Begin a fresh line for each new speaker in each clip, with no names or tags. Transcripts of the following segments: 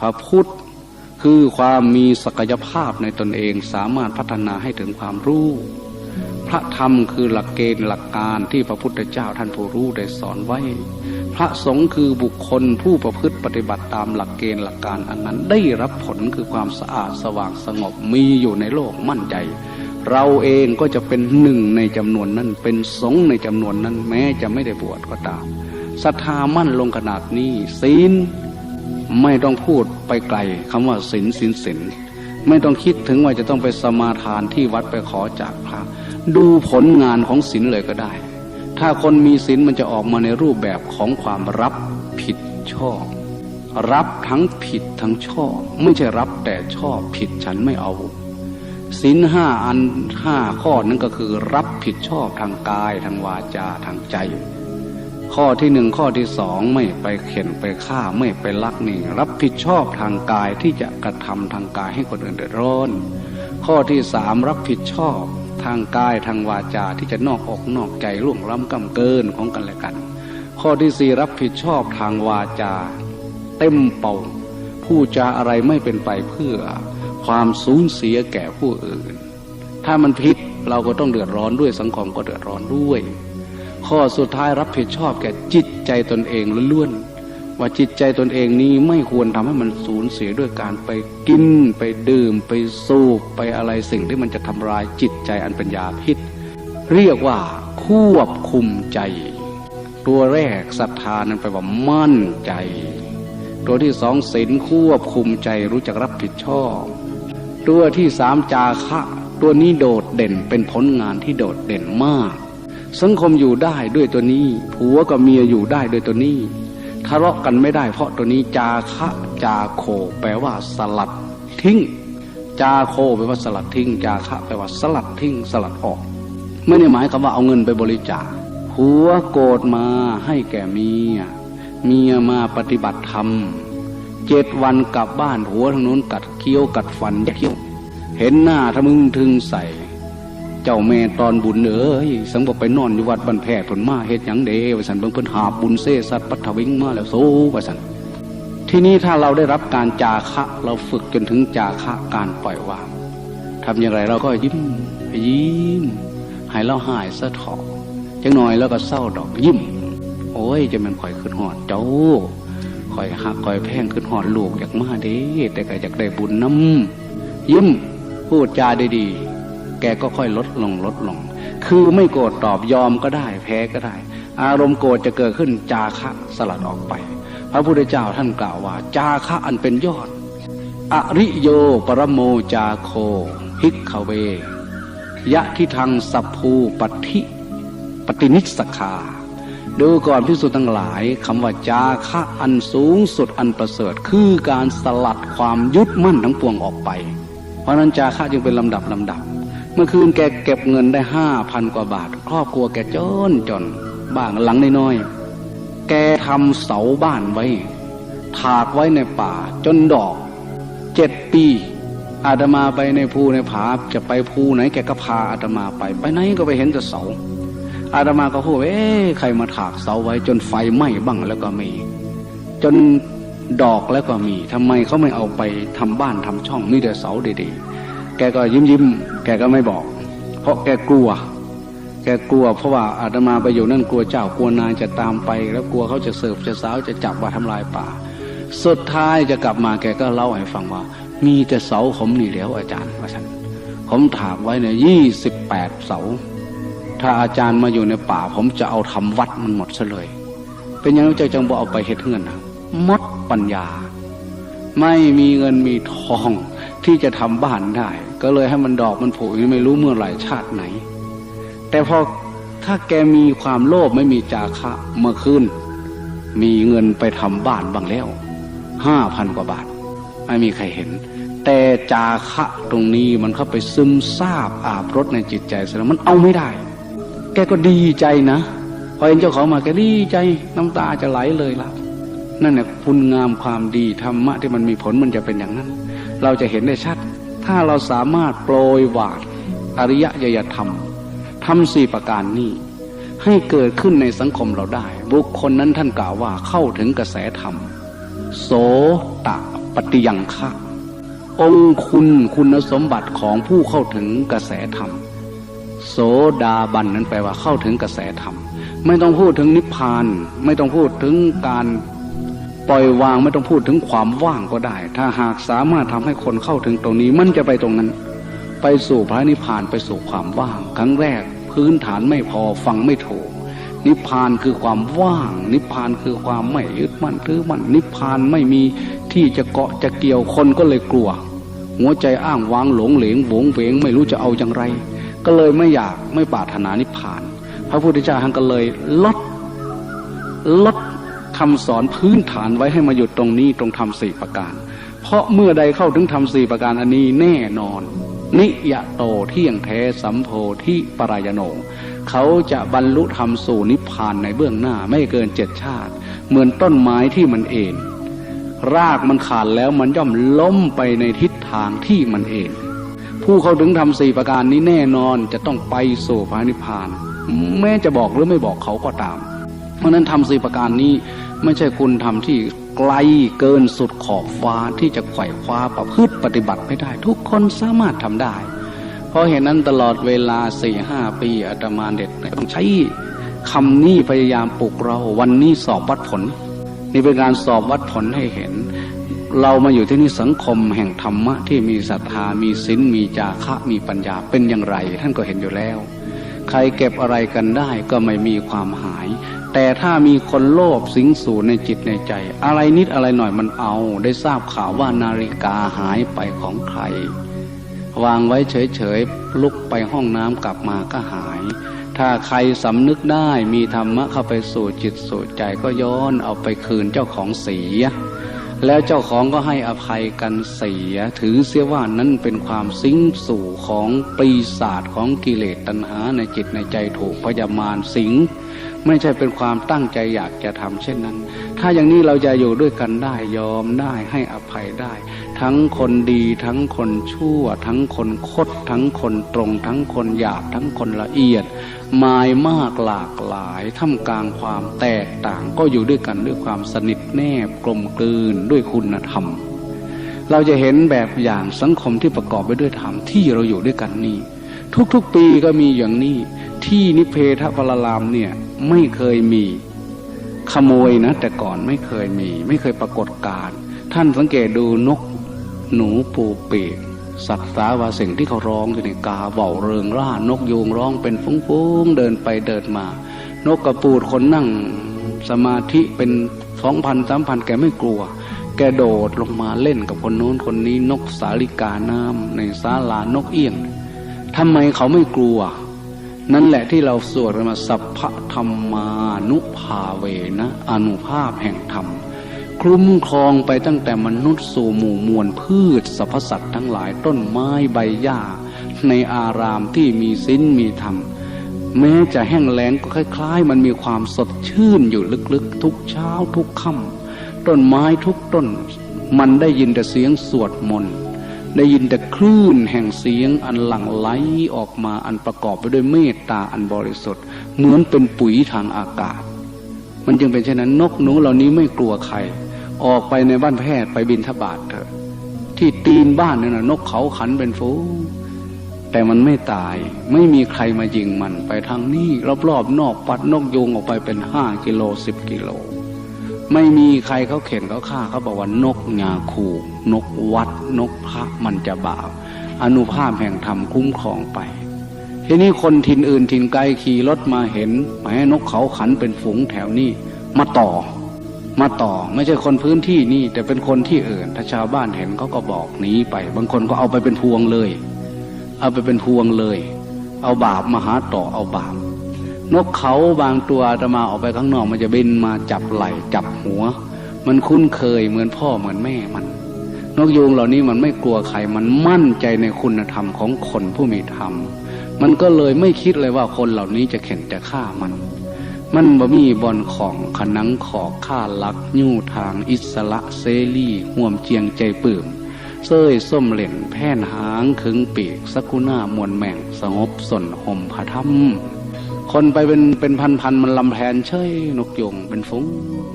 พระพุทธคือความมีศักยภาพในตนเองสามารถพัฒนาให้ถึงความรู้ พระธรรมคือหลักเกณฑ์หลักการที่พระพุทธเจ้าท่านผู้รู้ได้สอนไว้ พระสงฆ์คือบุคคลผู้ประพฤติปฏิบัติตามหลักเกณฑ์หลักการอันนั้นได้รับผลคือความสะอาดสว่างสงบมีอยู่ในโลกมั่นใจ เราเองก็จะเป็นหนึ่งในจำนวนนั้นเป็นสงฆ์ในจำนวนนั้นแม้จะไม่ได้บวชก็ตามศรัทธามั่นลงขนาดนี้ศีล ไม่ต้องพูดไปไกลคำว่าศีลศีลศีลไม่ต้องคิดถึงว่าจะต้องไปสมาทานที่วัดไปขอจากพระดูผลงานของศีลเลยก็ได้ ถ้าคนมีศีลมันจะออกมาในรูปแบบของความรับผิดชอบ รับทั้งผิดทั้งชอบ ไม่ใช่รับแต่ชอบผิดฉันไม่เอาศีลห้าอันห้าข้อนั้นก็คือรับผิดชอบทางกายทางวาจาทางใจ ข้อที่หนึ่งข้อที่สองไม่ไปเข็นไปฆ่าไม่ไปลักนี่รับผิดชอบทางกายที่จะกระทำทางกายให้คนอื่นเดือดร้อนข้อที่สามรับผิดชอบทางกายทางวาจาที่จะนอกอกนอกใจล่วงล้ำกำเกินของกันและกัน ข้อที่สี่รับผิดชอบทางวาจา เต็มเป่าผู้จาอะไรไม่เป็นไปเพื่อความสูญเสียแก่ผู้อื่น ถ้ามันผิดเราก็ต้องเดือดร้อนด้วยสังคมก็เดือดร้อนด้วย ข้อสุดท้ายรับผิดชอบแก่จิตใจตนเองล้วนๆว่าจิตใจตนเองนี้ไม่ควรทำให้มันสูญเสียด้วยการไปกิน ไปดื่ม ไปสูบไปอะไรสิ่งที่มันจะทำลายจิตใจอันเป็นยาพิษ เรียกว่าควบคุมใจ ตัวแรกศรัทธานั้นไปว่ามั่นใจ ตัวที่สองศีลควบคุมใจรู้จักรับผิดชอบ ตัวที่สามจาคะ ตัวนี้โดดเด่นเป็นผลงานที่โดดเด่นมาก สังคมอยู่ได้ด้วยตัวนี้ผัวกับเมียอยู่ได้ด้วยตัวนี้ทะเลาะกันไม่ได้เพราะตัวนี้จาคะจาโค แปลว่าสลัดทิ้ง จาโคแปลว่าสลัดทิ้ง จาคะแปลว่าสลัดทิ้งสลัดออกไม่ได้หมายคำว่าเอาเงินไปบริจาคผัวโกรธมาให้แก่เมีย เมียมาปฏิบัติธรรมเจ็ดวันกลับบ้านหัวทางนู้นกัดเคี้ยวกัดฟันยักเคี้ยว เห็นหน้าทะมึงทึงใส่ เจ้าแม่ตอนบุญเอ้ยสังบอกไปนอนอยู่วัดบันแพทย์ผลมาเฮ็ดหยังเดวสันเบิ่งเพิ่นหาบุญเซสัตปัทวิงมาแล้วโซวสันที่นี้ถ้าเราได้รับการจาคะ เราฝึกจนถึงจาคะการปล่อยวางทำอย่างไรเราก็ยิ้มยิ้มให้เราหายสะเถาะจังหน่อยแล้วก็เศร้าดอกยิ้ม โอ้ยจะมันข่อยขึ้นหอดเจ้าข่อยหักข่อยแพงขึ้นหอดลูกอยากมาเด้แต่ก็อยากได้บุญน้ำยิ้มพูดจาได้ดี แกก็ค่อยลดลงลดลง คือไม่โกรธตอบยอมก็ได้ แพ้ก็ได้ อารมณ์โกรธจะเกิดขึ้นจาคะสลัดออกไป พระพุทธเจ้าท่านกล่าวว่า จาคะอันเป็นยอด อริโยปรโมจาโคฮิกขเว ยะทิทังสัพภูปฏิปฏินิสคาดูก่อนพิสุทั้งหลายคำว่าจาคะอันสูงสุดอันประเสริฐ คือการสลัดความยึดมั่นทั้งปวงออกไป เพราะนั้นจาคะจึงเป็นลำดับลำดับ มื่อคืนแกเก็บเงินได้ห้าพันกว่าบาท ครอบครัวแกจนจนบ้างหลังน้อยๆแกทำเสาบ้านไว้ ถากไว้ในป่าจนดอกเจ็ดปีอาตมาไปในภูในผาจะไปภูไหนแกก็พาอาตมาไป ไปไหนก็ไปเห็นแต่เสา อาตมาก็พูดเอ๊ะใครมาถากเสาไว้จนไฟไหม้บ้างแล้วก็มี จนดอกแล้วก็มีทำไมเขาไม่เอาไปทำบ้านทำช่องมีแต่เสาดีๆ แกก็ยิ้มยิ้มแกก็ไม่บอก เพราะแกกลัว แกกลัว เพราะว่าอาตมาไปอยู่นั่นกลัวเจ้ากลัวนายจะตามไป แล้วกลัวเขาจะเสิร์ฟจะสาวจะจับว่าทำลายป่า สุดท้ายจะกลับมาแกก็เล่าให้ฟังว่า มีแต่เสาผมนี่แล้วอาจารย์ว่าฉันผมถากไว้เนี่ยยี่สิบแปดเสา ถ้าอาจารย์มาอยู่ในป่า ผมจะเอาทำวัดมันหมดซะเลย เป็นยังไงเจ้าจังบ่เอาไปเฮ็ดเงินนะมดปัญญา ไม่มีเงินมีทอง ที่จะทำบ้านได้ ก็เลยให้มันดอกมันผุยไม่รู้เมื่อไหร่ชาติไหน แต่พอถ้าแกมีความโลภไม่มีจาคะเมื่อคืนมีเงินไปทำบ้านบางแล้วห้าพันกว่าบาท ไม่มีใครเห็น แต่จาคะตรงนี้มันเข้าไปซึมซาบอาบรถในจิตใจแสดงมันเอาไม่ได้ แกก็ดีใจนะพอเห็นเจ้าของมาแกดีใจน้ำตาจะไหลเลยล่ะ นั่นแหละคุณงามความดีธรรมะที่มันมีผลมันจะเป็นอย่างนั้น เราจะเห็นได้ชัด ถ้าเราสามารถโปรยหวาดอริยยยธรรมทำสี่ประการนี้ ให้เกิดขึ้นในสังคมเราได้ บุคคลนั้นท่านกล่าวว่าเข้าถึงกระแสธรรม โสตะปฏิยังคะองคุณคุณสมบัติของผู้เข้าถึงกระแสธรรม โสดาบันนั้นแปลว่าเข้าถึงกระแสธรรม ไม่ต้องพูดถึงนิพพาน ไม่ต้องพูดถึงการ ปล่อยวางไม่ต้องพูดถึงความว่างก็ได้ ถ้าหากสามารถทำให้คนเข้าถึงตรงนี้ มันจะไปตรงนั้น ไปสู่พระนิพพานไปสู่ความว่าง ครั้งแรกพื้นฐานไม่พอฟังไม่ถูกนิพพานคือความว่าง นิพพานคือความไม่ยึดมั่นถือมั่นนิพพานไม่มีที่จะเกาะจะเกี่ยวคนก็เลยกลัว หัวใจอ้างว้างหลงเหลงโหวงเวงไม่รู้จะเอาอย่างไร ก็เลยไม่อยากไม่ปรารถนานิพพาน พระพุทธเจ้าท่านก็เลยลดลด คำสอนพื้นฐานไว้ให้มาหยุดตรงนี้ตรงธรรมสี่ประการ เพราะเมื่อใดเข้าถึงธรรมสี่ประการอันนี้แน่นอน นิยโตเที่ยงแท้สัมโพธิปรายโนเขาจะบรรลุธรรมสู่นิพพานในเบื้องหน้าไม่เกินเจ็ดชาติ เหมือนต้นไม้ที่มันเอนรากมันขาดแล้วมันย่อมล้มไปในทิศทางที่มันเอง ผู้เข้าถึงธรรมสี่ประการนี้แน่นอนจะต้องไปสู่พระนิพพาน แม้จะบอกหรือไม่บอกเขาก็ตาม เพราะนั้นธรรมสี่ประการนี้ ไม่ใช่คุณทำที่ไกลเกินสุดขอบฟ้าที่จะไขว่คว้าประพฤติปฏิบัติไม่ได้ ทุกคนสามารถทำได้ เพราะเหตุนั้นตลอดเวลาสี่ห้าปีอาตมาเด็ดต้องใช้คำนี้พยายามปลุกเราวันนี้สอบวัดผล นี่เป็นการสอบวัดผลให้เห็น เรามาอยู่ที่นี่สังคมแห่งธรรมะที่มีศรัทธามีศีลมีจาคะมีปัญญาเป็นอย่างไร ท่านก็เห็นอยู่แล้ว ใครเก็บอะไรกันได้ก็ไม่มีความหาย แต่ถ้ามีคนโลภสิงสู่ในจิตในใจ อะไรนิดอะไรหน่อยมันเอา ได้ทราบข่าวว่านาฬิกาหายไปของใคร วางไว้เฉยๆลุกไปห้องน้ำกลับมาก็หายถ้าใครสำนึกได้มีธรรมะเข้าไปสู่จิตสู่ใจก็ย้อนเอาไปคืนเจ้าของเสีย แล้วเจ้าของก็ให้อภัยกันเสีย ถือเสียว่านั้นเป็นความสิ้งสู่ของปีศาจของกิเลสตัณหาในจิตในใจถูกพยามารสิง ไม่ใช่เป็นความตั้งใจอยากจะทำเช่นนั้น ถ้าอย่างนี้เราจะอยู่ด้วยกันได้ยอมได้ให้อภัยได้ ทั้งคนดีทั้งคนชั่ว ทั้งคนคด ทั้งคนตรง ทั้งคนหยาบทั้งคนละเอียดมายมากหลากหลายท่ามกลางความแตกต่างก็อยู่ด้วยกันด้วยความสนิทแนบกลมกลืนด้วยคุณธรรม เราจะเห็นแบบอย่างสังคมที่ประกอบไปด้วยธรรมที่เราอยู่ด้วยกันนี่ทุกๆปีก็มีอย่างนี้ ที่นิเพทพลารามเนี่ยไม่เคยมี ขโมยนะ แต่ก่อนไม่เคยมี ไม่เคยปรากฏการท่านสังเกตดูนกหนูปูปีกสัตว์สาวาสิ่งที่เขาร้องอยู่ในกาเบาเริงร่านกยูงร้องเป็นฟุ้งๆเดินไปเดินมา นกกระปูดคนนั่งสมาธิเป็นสองพันสามพันแกไม่กลัว แกโดดลงมาเล่นกับคนโน้นคนนี้นกสาลิกาน้ำในศาลานกเอี้ยงทำไมเขาไม่กลัว นั่นแหละที่เราสวดมาสัพพธรรมานุภาเวนะ อนุภาพแห่งธรรม คลุ้มครองไปตั้งแต่มนุษย์สู่หมู่มวลพืชสรรพสัตว์ทั้งหลายต้นไม้ใบหญ้า ในอารามที่มีศีลมีธรรม แม้จะแห้งแล้งก็คล้าย ๆ มันมีความสดชื่นอยู่ลึกๆ ทุกเช้าทุกค่ำต้นไม้ทุกต้น มันได้ยินแต่เสียงสวดมนต์ ได้ยินแต่คลื่นแห่งเสียงอันหลั่งไหลออกมาอันประกอบไปด้วยเมตตาอันบริสุทธิ์ เหมือนเป็นปุ๋ยทางอากาศ มันจึงเป็นเช่นนั้นนกหนูเหล่านี้ไม่กลัวใคร ออกไปในบ้านแพทย์ไปบินทบาทเถอะ ที่ตีนบ้านนี่นะนกเขาขันเป็นฟูแต่มันไม่ตายไม่มีใครมายิงมันไปทางนี้รอบๆนอกปัดนกยุงออกไปเป็นห้ากิโลสิบกิโล ไม่มีใครเขาเข็นเขาฆ่าเขาบอกว่านกงาคูนกวัด นกพระมันจะบาปอนุภาพแห่งธรรมคุ้มครองไป ทีนี้คนทินอื่นทินไกลขี่รถมาเห็นแหมนกเขาขันเป็นฝูงแถวนี้มาต่อ มาต่อไม่ใช่คนพื้นที่นี่ แต่เป็นคนที่อื่น ถ้าชาวบ้านเห็นเขาก็บอกหนีไป บางคนก็เอาไปเป็นพวงเลย เอาไปเป็นพวงเลย เอาบาปมาหาต่อเอาบาป นกเขาบางตัวจะมาออกไปข้างนอก มันจะบินมาจับไหล่จับหัว มันคุ้นเคยเหมือนพ่อเหมือนแม่มัน นกยูงเหล่านี้มันไม่กลัวใครมันมั่นใจในคุณธรรมของคนผู้มีธรรม มันก็เลยไม่คิดเลยว่าคนเหล่านี้จะเข็นจะฆ่ามัน มันบ่มีบอนของขนังขอกข้าลักยู่ทาง อิสระเซรีห่วมเจียงใจปื่มเซ้ยส้มเหล่นแผ่นหางขึงปีกสักุน่ามวลแม่งสงบสนห่มผาถ้ำ คนไปเป็นเป็นพันพันมันลำแพนเชยนกยงเป็นฟุ้ง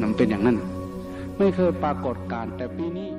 นำเป็นอย่างนั้น ไม่เคยปรากฏการแต่ปีนี้